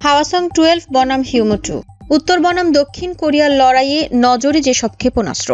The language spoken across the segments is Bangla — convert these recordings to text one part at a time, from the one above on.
হাওয়াসং টুয়েলভ বনাম হিউমো টু উত্তর বনাম দক্ষিণ কোরিয়ার লড়াইয়ে নজরে যেসব ক্ষেপণাস্ত্র।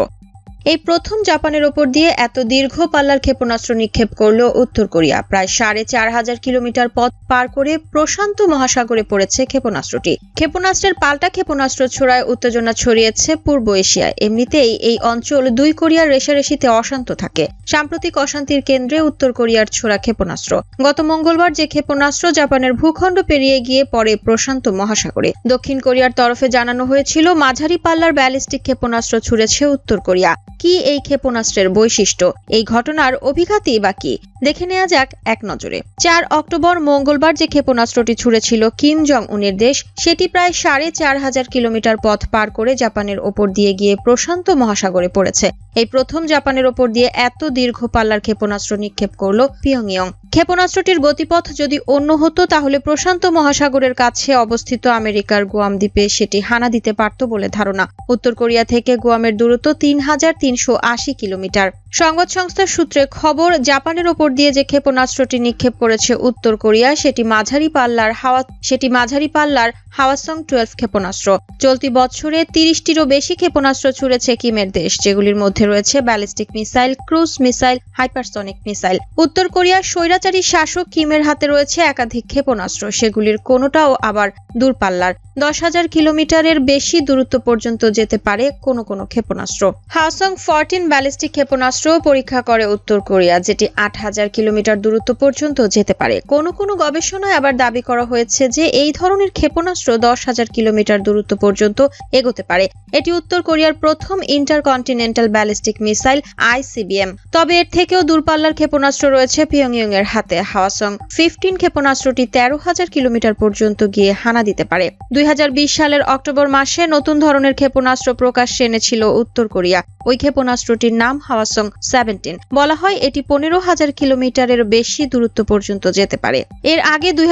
এই প্রথম জাপানের ওপর দিয়ে এত দীর্ঘ পাল্লার ক্ষেপণাস্ত্র নিক্ষেপ করল উত্তর কোরিয়া। প্রায় সাড়ে চার হাজার কিলোমিটার পথ পার করে প্রশান্ত মহাসাগরে পড়েছে ক্ষেপণাস্ত্রটি। ক্ষেপণাস্ত্রের পাল্টা ক্ষেপণাস্ত্র ছোড়ায় উত্তেজনা ছড়িয়েছে পূর্ব এশিয়ায়। এমনিতেই এই অঞ্চল দুই কোরিয়ার রেশারেশিতে অশান্ত থাকে। সাম্প্রতিক অশান্তির কেন্দ্রে উত্তর কোরিয়ার ছোড়া ক্ষেপণাস্ত্র। গত মঙ্গলবার যে ক্ষেপণাস্ত্র জাপানের ভূখণ্ড পেরিয়ে গিয়ে পড়ে প্রশান্ত মহাসাগরে। দক্ষিণ কোরিয়ার তরফে জানানো হয়েছিল, মাঝারি পাল্লার ব্যালিস্টিক ক্ষেপণাস্ত্র ছুড়েছে উত্তর কোরিয়া। কি এই ক্ষেপণাস্ত্রের বৈশিষ্ট্য? এই ঘটনার অভিঘাতই বা কি? দেখে নেওয়া যাক এক নজরে। চার অক্টোবর মঙ্গলবার যে ক্ষেপণাস্ত্রটি ছুড়েছিল কিম জং উনের দেশ, সেটি প্রায় সাড়ে চার হাজার কিলোমিটার পথ পার করে জাপানের ওপর দিয়ে গিয়ে প্রশান্ত মহাসাগরে পড়েছে। এই প্রথম জাপানের ওপর দিয়ে এত দীর্ঘ পাল্লার ক্ষেপণাস্ত্র নিক্ষেপ করল পিয়ংইয়ং। ক্ষেপণাস্ত্রটির গতিপথ যদি অন্য হতো, তাহলে প্রশান্ত মহাসাগরের কাছে অবস্থিত আমেরিকার গুয়াম দ্বীপে সেটি হানা দিতে পারত বলে ধারণা। উত্তর কোরিয়া থেকে গুয়ামের দূরত্ব তিন হাজার তিনশো আশি কিলোমিটার। সংবাদ সংস্থার সূত্রে খবর, জাপানের ওপর দিয়ে যে ক্ষেপণাস্ত্রটি নিক্ষেপ করেছে উত্তর কোরিয়া, সেটি মাঝারি পাল্লার হাওয়া, সেটি মাঝারি পাল্লার হাওয়াসং টুয়েলভ ক্ষেপণাস্ত্র। চলতি বছরে তিরিশটিরও বেশি ক্ষেপণাস্ত্র ছুড়েছে কিমের দেশ, যেগুলির মধ্যে রয়েছে ballistic missile, cruise missile, hypersonic missile. উত্তর কোরিয়ার স্বৈরাচারী শাসক কিমের হাতে রয়েছে একাধিক ক্ষেপণাস্ত্র, সেগুলির কোনোটাও আবার দূরপাল্লার। দশ হাজার কিলোমিটারের বেশি দূরত্ব পর্যন্ত যেতে পারে কোনো কোনো ক্ষেপণাস্ত্র। হাওসং ফরটিন ব্যালিস্টিক ক্ষেপণাস্ত্র পরীক্ষা করে উত্তর কোরিয়া, যেটি আট হাজার কিলোমিটার দূরত্ব পর্যন্ত যেতে পারে। কোনো কোনো গবেষণায় আবার দাবি করা হয়েছে যে এই ধরনের ক্ষেপণাস্ত্র দশ হাজার কিলোমিটার দূরত্ব পর্যন্ত এগোতে পারে। এটি উত্তর কোরিয়ার প্রথম ইন্টারকন্টিনেন্টাল ব্যালিস্টিক মিসাইল আইসিবিএম। তবে এর থেকেও দূরপাল্লার ক্ষেপণাস্ত্র রয়েছে পিয়ংইয়ং এর হাতে। হাওয়াসং ফিফটিন ক্ষেপণাস্ত্রটি তেরো হাজার কিলোমিটার পর্যন্ত গিয়ে হানা দিতে পারে। দুই হাজার বিশ সালের অক্টোবর মাসে নতুন ধরনের ক্ষেপণাস্ত্র প্রকাশ্যে এনেছিল উত্তর কোরিয়া। ওই ক্ষেপণাস্ত্রটির নাম হাওয়াসং সেভেন্টিন বলা হয় এটি পনেরো হাজার কিলোমিটারের বেশি দূরত্ব পর্যন্ত যেতে পারে। এর আগে দুই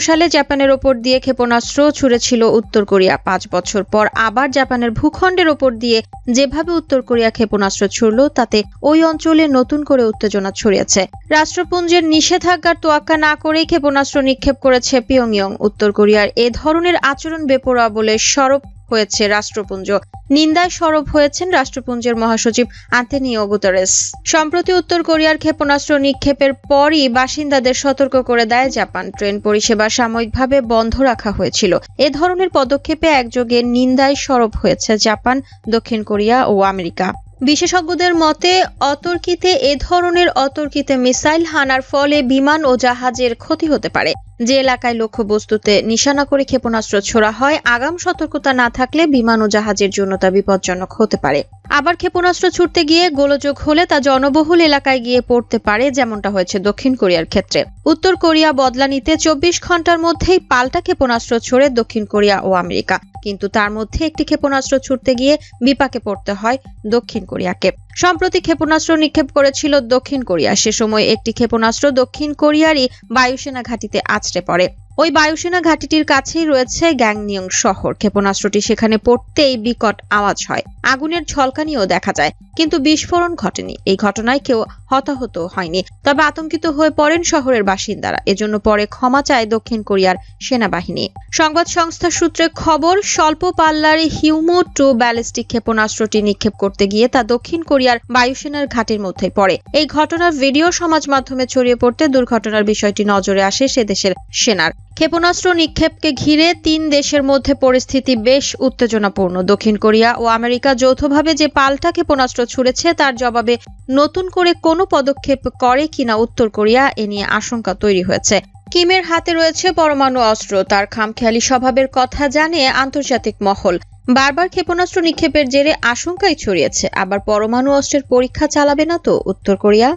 সালে জাপানের ওপর দিয়ে ক্ষেপণাস্ত্র ছুড়েছিল উত্তর কোরিয়া। পাঁচ বছর পর আবার জাপানের ভূখণ্ডের ওপর দিয়ে যেভাবে উত্তর কোরিয়া ক্ষেপণাস্ত্র ছুড়ল, তাতে ওই অঞ্চলে নতুন করে উত্তেজনা ছড়িয়েছে। রাষ্ট্রপুঞ্জের নিষেধাজ্ঞার তোয়াক্কা না করেই ক্ষেপণাস্ত্র নিক্ষেপ করেছে পিয়ংইয়ং। উত্তর কোরিয়ার এ ধরনের আচরণ বেপরোয়া বলে সরব হয়েছে রাষ্ট্রপুঞ্জ। নিন্দায় সরব হয়েছেন রাষ্ট্রপুঞ্জের মহাসচিব আন্তেনিও গুতারেস। সম্প্রতি উত্তর কোরিয়ার ক্ষেপণাস্ত্র নিক্ষেপের পরই বাসিন্দাদের সতর্ক করে দেয় জাপান। ট্রেন পরিষেবা সাময়িকভাবে বন্ধ রাখা হয়েছিল। এ ধরনের পদক্ষেপে একযোগে নিন্দায় সরব হয়েছে জাপান, দক্ষিণ কোরিয়া ও আমেরিকা। বিশেষজ্ঞদের মতে, অতর্কিতে এ ধরনের অতর্কিতে মিসাইল হানার ফলে বিমান ও জাহাজের ক্ষতি হতে পারে। যে এলাকায় লক্ষ্যবস্তুতে নিশানা করে ক্ষেপণাস্ত্র ছোড়া হয়, আগাম সতর্কতা না থাকলে বিমান ও জাহাজের জন্য তা বিপজ্জনক হতে পারে। আবার ক্ষেপণাস্ত্র ছুটতে গিয়ে গোলযোগ হলে তা জনবহুল এলাকায় গিয়ে পড়তে পারে, যেমনটা হয়েছে দক্ষিণ কোরিয়ার ক্ষেত্রে। উত্তর কোরিয়া বদলা নিতে চব্বিশ ঘণ্টার মধ্যেই পাল্টা ক্ষেপণাস্ত্র ছড়ে দক্ষিণ কোরিয়া ও আমেরিকা। কিন্তু তার মধ্যে একটি ক্ষেপণাস্ত্র ছুটতে গিয়ে বিপাকে পড়তে হয় দক্ষিণ কোরিয়াকে। সম্প্রতি ক্ষেপণাস্ত্র নিক্ষেপ করেছিল দক্ষিণ কোরিয়া। সে সময় একটি ক্ষেপণাস্ত্র দক্ষিণ কোরিয়ারই বায়ুসেনা ঘাঁটিতে আছড়ে পড়ে। ওই বায়ুসেনা ঘাঁটিটির কাছেই রয়েছে গ্যাংনিয়ং শহর। ক্ষেপণাস্ত্রটি সেখানে পড়তেই বিকট আওয়াজ হয়। আগুনের ঝলকানিও দেখা যায়, কিন্তু বিস্ফোরণ ঘটেনি। এই ঘটনায় কেউ হতাহত হয়নি, তবে আতঙ্কিত হয়ে পড়েন শহরের বাসিন্দারা। এজন্য পরে ক্ষমা চায় দক্ষিণ কোরিয়ার সেনাবাহিনী। সংবাদ সংস্থার সূত্রে খবর, স্বল্প পাল্লার হিউমো টু ব্যালিস্টিক ক্ষেপণাস্ত্রটি নিক্ষেপ করতে গিয়ে তা দক্ষিণ কোরিয়ার বায়ুসেনার ঘাটির মধ্যে পড়ে। এই ঘটনার ভিডিও সমাজ মাধ্যমে ছড়িয়ে পড়তে দুর্ঘটনার বিষয়টি নজরে আসে সে দেশের সেনার। ক্ষেপণাস্ত্র নিক্ষেপকে ঘিরে তিন দেশের মধ্যে পরিস্থিতি বেশ উত্তেজনাপূর্ণ। দক্ষিণ কোরিয়া ও আমেরিকা যৌথভাবে যে পাল্টা ক্ষেপণাস্ত্র ছুড়েছে, তার জবাবে নতুন করে কোনো পদক্ষেপ করে কিনা উত্তর কোরিয়া এ নিয়ে আশঙ্কা তৈরি হয়েছে। কিমের হাতে রয়েছে পরমাণু অস্ত্র। তার খামখেয়ালি স্বভাবের কথা জানে আন্তর্জাতিক মহল। বারবার ক্ষেপণাস্ত্র নিক্ষেপের জেরে আশঙ্কাই ছড়িয়েছে। আবার পরমাণু অস্ত্রের পরীক্ষা চালাবে না তো উত্তর কোরিয়া?